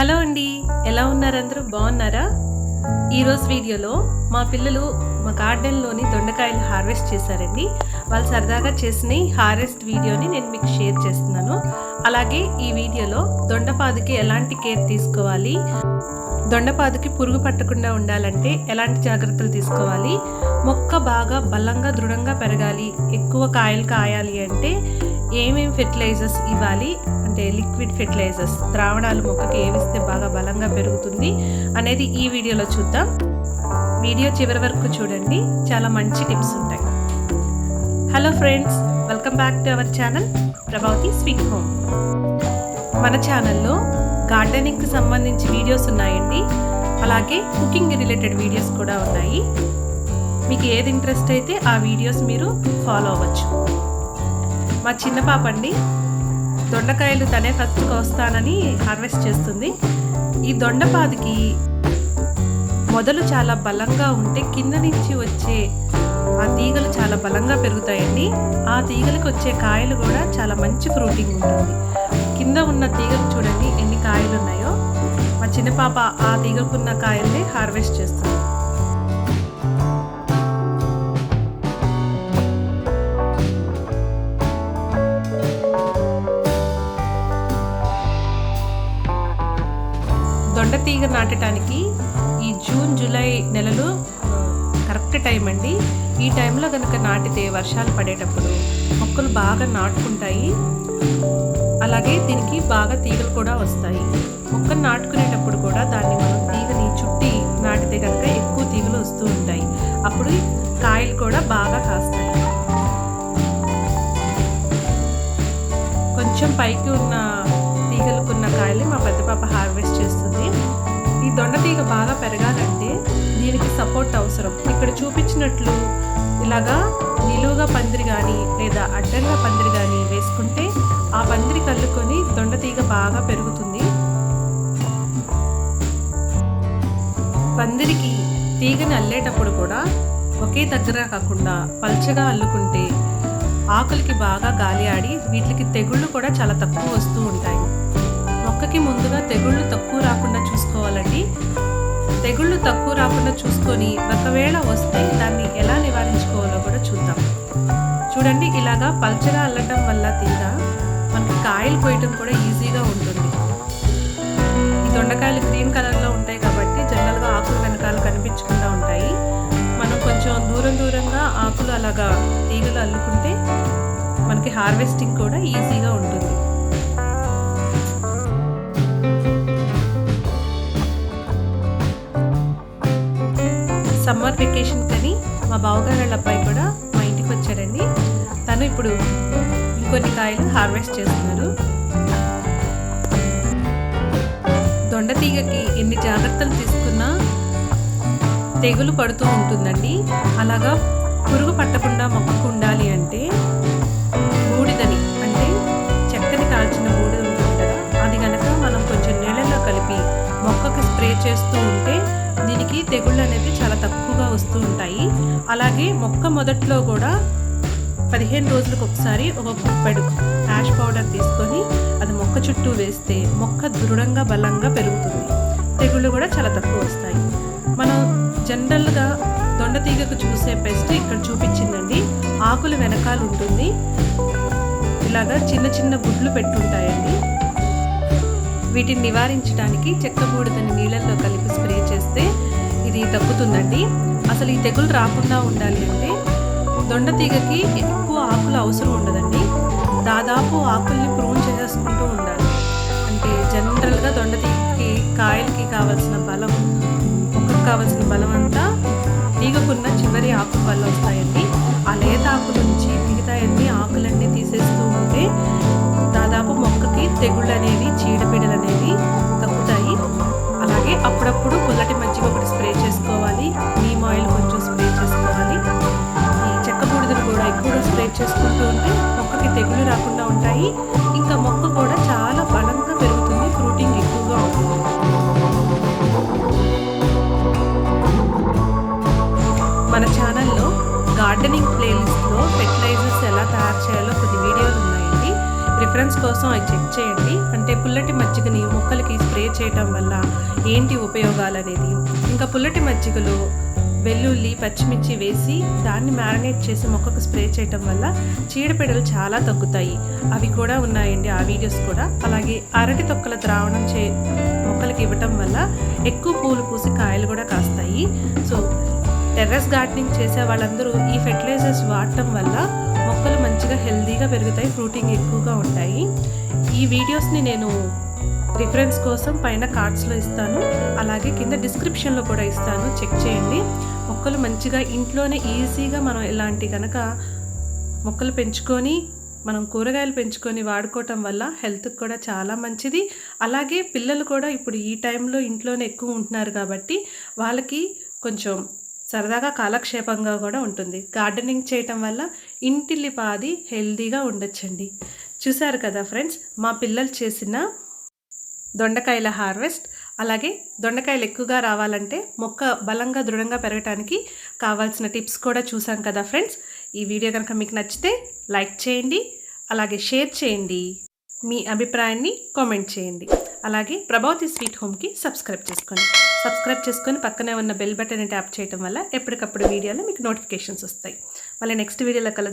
Hello అండి ఎలా ఉన్నారు అందరూ? బాగున్నారా? ఈరోజు వీడియోలో మా పిల్లలు మా గార్డెన్లోని దొండకాయలు హార్వెస్ట్ చేశారండి. వాళ్ళు సరదాగా చేసిన ఈ హార్వెస్ట్ వీడియోని నేను మీకు షేర్ చేస్తున్నాను. అలాగే ఈ వీడియోలో దొండపాదుకి ఎలాంటి కేర్ తీసుకోవాలి దొండపాదుకి పురుగు పట్టకుండా ఉండాలంటే ఎలాంటి జాగ్రత్తలు తీసుకోవాలి మొక్క బాగా బలంగా దృఢంగా పెరగాలి ఎక్కువ కాయలు కాయాలి అంటే ఏమేమి ఫెర్టిలైజర్స్ ఇవ్వాలి? అంటే లిక్విడ్ ఫెర్టిలైజర్స్ ద్రావణాలు మొక్కకి ఏవిస్తే బాగా బలంగా పెరుగుతుంది అనేది ఈ వీడియోలో చూద్దాం. వీడియో చివరి వరకు చూడండి. చాలా మంచి టిప్స్ ఉంటాయి. Hello friends welcome back to our channel Prabhavathi sweet home మన ఛానల్లో గార్డెనింగ్కి సంబంధించి వీడియోస్ ఉన్నాయండి. అలాగే కుకింగ్ రిలేటెడ్ వీడియోస్ కూడా ఉన్నాయి. మీకు ఏది ఇంట్రెస్ట్ అయితే ఆ వీడియోస్ మీరు ఫాలో అవ్వచ్చు. మా చిన్న పాప అండి దొండకాయలు తనే ఫస్ట్ కోస్తానని హార్వెస్ట్ చేస్తుంది. ఈ దొండపాదికి మొదలు చాలా బలంగా ఉంటే కింద నుంచి వచ్చే ఆ తీగలు చాలా బలంగా పెరుగుతాయండి. ఆ తీగలకు వచ్చే కాయలు కూడా చాలా మంచి ఫ్రూటింగ్ ఉంటుంది. కింద ఉన్న తీగలు చూడండి ఎన్ని కాయలు ఉన్నాయో. మా చిన్న పాప ఆ తీగకున్న కాయల్ని హార్వెస్ట్ చేస్తుంది. తీగ నాటడానికి ఈ జూన్ జూలై నెలలు కరెక్ట్ టైం అండి. ఈ టైంలో కనుక నాటితే వర్షాలు పడేటప్పుడు మొక్కలు బాగా నాటుకుంటాయి. అలాగే దీనికి బాగా తీగలు కూడా వస్తాయి. మొక్కను నాటుకునేటప్పుడు కూడా దాన్ని మనం తీగని చుట్టి నాటితే కనుక ఎక్కువ తీగలు వస్తూ ఉంటాయి. అప్పుడు కాయలు కూడా బాగా కాస్తాయి. కొంచెం పైకి ఉన్న తీగలకున్న కాయలు మా పెద్ద పాప హార్వెస్ట్ పెరగాలంటే దీనికి సపోర్ట్ అవసరం. ఇక్కడ చూపించినట్లు ఇలాగా నిలువుగా పందిరి కానీ లేదా అడ్డంగా పందిరి కానీ వేసుకుంటే ఆ పందిరి కల్లుకొని దొండ తీగ బాగా పెరుగుతుంది. పందిరికి తీగని అల్లేటప్పుడు కూడా ఒకే దగ్గర కాకుండా పల్చగా అల్లుకుంటే ఆకులకి బాగా గాలి ఆడి వీటికి తెగుళ్ళు కూడా చాలా తక్కువ వస్తూ ఉంటాయి. మొక్కకి ముందుగా తెగుళ్ళు తక్కువ రాకుండా చూసుకోవాలండి. తెగుళ్ళు తక్కువ రాకుండా చూసుకొని ఒకవేళ వస్తే దాన్ని ఎలా నివారించుకోవాలో కూడా చూద్దాం. చూడండి ఇలాగా పల్చగా అల్లటం వల్ల తీగ మనకి కాయలు కోయటం కూడా ఈజీగా ఉంటుంది. ఈ దొండకాయలు గ్రీన్ కలర్లో ఉంటాయి కాబట్టి జనరల్గా ఆకులు వెనకాల కనిపించకుండా ఉంటాయి. మనం కొంచెం దూరం దూరంగా ఆకులు అలాగా తీగలు అల్లుకుంటే మనకి హార్వెస్టింగ్ కూడా ఈజీగా ఉంటుంది. సమ్మర్ వెకేషన్ కని మా బావగారు వాళ్ళ అబ్బాయి కూడా మా ఇంటికి వచ్చారండి. తను ఇప్పుడు ఇంకొన్ని కాయలు హార్వెస్ట్ చేస్తున్నారు. దొండ తీగకి ఎన్ని జాగ్రత్తలు తీసుకున్నా తెగులు పడుతూ ఉంటుందండి. అలాగా పురుగు పట్టకుండా మొక్కకు ఉండాలి అంటే అలాగే మొక్క మొదట్లో కూడా పదిహేను రోజులకు ఒకసారి ఒక గుప్పెడు యాష్ పౌడర్ తీసుకొని అది మొక్క చుట్టూ వేస్తే మొక్క దృఢంగా బలంగా పెరుగుతుంది. తెగుళ్ళు కూడా చాలా తక్కువ వస్తాయి. మనం జనరల్గా దొండ తీగకు చూసే పెస్ట్ ఇక్కడ చూపించిందండి. ఆకులు వెనకాల ఉంటుంది. ఇలాగా చిన్న చిన్న గుడ్లు పెట్టుంటాయండి. వీటిని నివారించడానికి చెక్క బూడిదని నీళ్ళల్లో కలిపి స్ప్రే చేస్తే ఇది తగ్గుతుందండి. అసలు ఈ తెగులు రాకుండా ఉండాలి అంటే దొండ తీగకి ఎక్కువ ఆకులు అవసరం ఉండదండి. దాదాపు ఆకుల్ని ప్రూన్ చేసేసుకుంటూ ఉండాలి. అంటే జనరల్గా దొండ తీగకి కాయలకి కావాల్సిన బలం మొక్కకు కావాల్సిన బలం అంతా తీగకున్న చివరి ఆకుల వల్ల వస్తాయండి. ఆ లేత ఆకు నుంచి మిగతాయన్నీ ఆకులన్నీ తీసేస్తూ ఉంటే దాదాపు మొక్కకి తెగుళ్ళు అనేవి చీడపీడలు అనేవి తగ్గుతాయి. అలాగే అప్పుడప్పుడు చేసుకుంటూ ఉంటే మొక్కకి తెగులు రాకుండా ఉంటాయి. ఇంకా మొక్క కూడా చాలా బలంగా పెరుగుతుంది. ఫ్రూటింగ్ ఎక్కువగా ఉంటుంది మన ఛానల్లో గార్డెనింగ్ ప్లేలిస్ట్లో ఫెర్టిలైజర్స్ ఎలా తయారు చేయాలో కొన్ని వీడియోలు ఉన్నాయండి. రిఫరెన్స్ కోసం అవి చెక్ చేయండి. అంటే పుల్లటి మజ్జిగని మొక్కలకి స్ప్రే చేయటం వల్ల ఏంటి ఉపయోగాలు అనేది ఇంకా పుల్లటి మజ్జిగలో వెల్లుల్లి పచ్చిమిర్చి వేసి దాన్ని మ్యారినేట్ చేసి మొక్కకు స్ప్రే చేయటం వల్ల చీడపీడలు చాలా తగ్గుతాయి. అవి కూడా ఉన్నాయండి ఆ వీడియోస్ కూడా. అలాగే అరటి తొక్కల ద్రావణం చే మొక్కలకి ఇవ్వటం వల్ల ఎక్కువ పూలు పూసి కాయలు కూడా కాస్తాయి. సో టెర్రస్ గార్డెనింగ్ చేసే వాళ్ళందరూ ఈ ఫెర్టిలైజర్స్ వాడటం వల్ల మొక్కలు మంచిగా హెల్తీగా పెరుగుతాయి ఫ్రూటింగ్ ఎక్కువగా ఉంటాయి. ఈ వీడియోస్ని నేను రిఫరెన్స్ కోసం పైన కార్డ్స్లో ఇస్తాను. అలాగే కింద డిస్క్రిప్షన్లో కూడా ఇస్తాను. చెక్ చేయండి. మొక్కలు మంచిగా ఇంట్లోనే ఈజీగా మనం ఇలాంటి కనుక మొక్కలు పెంచుకొని మనం కూరగాయలు పెంచుకొని వాడుకోవటం వల్ల హెల్త్కి కూడా చాలా మంచిది. అలాగే పిల్లలు కూడా ఇప్పుడు ఈ టైంలో ఇంట్లోనే ఎక్కువ ఉంటున్నారు కాబట్టి వాళ్ళకి కొంచెం సరదాగా కాలక్షేపంగా కూడా ఉంటుంది. గార్డెనింగ్ చేయటం వల్ల ఇంటిల్లి పాది హెల్తీగా ఉండొచ్చండి. చూసారు కదా ఫ్రెండ్స్ మా పిల్లలు చేసిన దొండకాయల హార్వెస్ట్ అలాగే దొండకాయలు ఎక్కువగా రావాలంటే మొక్క బలంగా దృఢంగా పెరగటానికి కావాల్సిన టిప్స్ కూడా చూసాం కదా ఫ్రెండ్స్. ఈ వీడియో కనుక మీకు నచ్చితే లైక్ చేయండి అలాగే షేర్ చేయండి మీ అభిప్రాయాన్ని కామెంట్ చేయండి. అలాగే ప్రభావతి స్వీట్ హోమ్కి సబ్స్క్రైబ్ చేసుకోండి. సబ్స్క్రైబ్ చేసుకొని పక్కనే ఉన్న బెల్ బటన్ ట్యాప్ చేయడం వల్ల ఎప్పటికప్పుడు వీడియోలో మీకు నోటిఫికేషన్స్ వస్తాయి. మళ్ళీ నెక్స్ట్ వీడియోలో కలుద్దాం.